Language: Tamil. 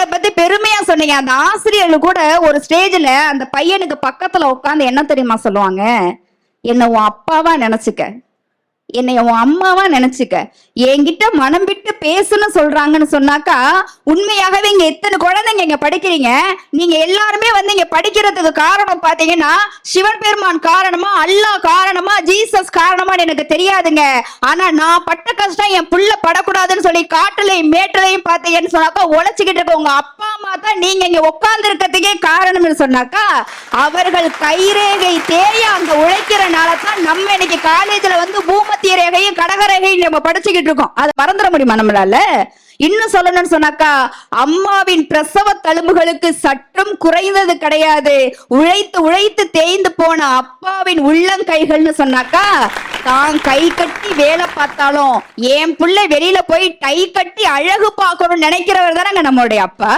உங்களை பத்தி பெருமையா சொன்னீங்க. அந்த ஆசிரியர்கள் கூட ஒரு ஸ்டேஜ்ல அந்த பையனுக்கு பக்கத்துல உட்காந்து என்ன தெரியுமா சொல்லுவாங்க? என்ன உன் அப்பாவா நினைச்சுக்க. என்னை உன் அம்மாவா நினைச்சுக்க. என்கிட்ட மனம் விட்டு பேசுன்னு சொல்றாங்கன்னு சொன்னாக்கா உண்மையாகவே இங்க எத்தனை குழந்தைங்க இங்க படிக்கிறீங்க? நீங்க எல்லாருமே வந்து இங்க படிக்கிறதுக்கு காரணம் பாத்தீங்கன்னா சிவன் பெருமான் காரணமா அல்லாஹ் காரணமா ஜீசஸ் காரணமான்னு எனக்கு தெரியாதுங்க. ஆனா நான் பட்ட கஷ்டம் என் புள்ள படக்கூடாதுன்னு சொல்லி காட்டுலையும் மேட்டுலையும் பார்த்தீங்கன்னு சொன்னாக்கா உழைச்சிக்கிட்டு இருக்க உங்க அப்பா அம்மா தான் நீங்க இங்க உட்கார்ந்து இருக்கிறதுக்கே காரணம்னு சொன்னாக்கா அவர்கள் கைரேகை தேய அங்க உழைக்கிறனால தான் நம்ம இன்னைக்கு காலேஜ்ல வந்து பூமத்திய ரேகையும் கடகரேகையும் நம்ம படிச்சுக்கிட்டு இருக்கோம். அதை மறந்துட முடியுமா நம்மளால? இன்னும் சொல்லணும்னு சொன்னாக்கா அம்மாவின் பிரசவ தழும்புகளுக்கு சற்றும் குறைந்தது கிடையாது. உழைத்து உழைத்து தேய்ந்து போன அப்பாவின் உள்ளங்கைகள்னு சொன்னாக்கா தான் கை கட்டி வேலை பார்த்தாலும் என் பிள்ளை வெளியில போய் டை கட்டி அழகு பார்க்கணும்னு நினைக்கிறவர் தானங்க நம்மளுடைய அப்பா.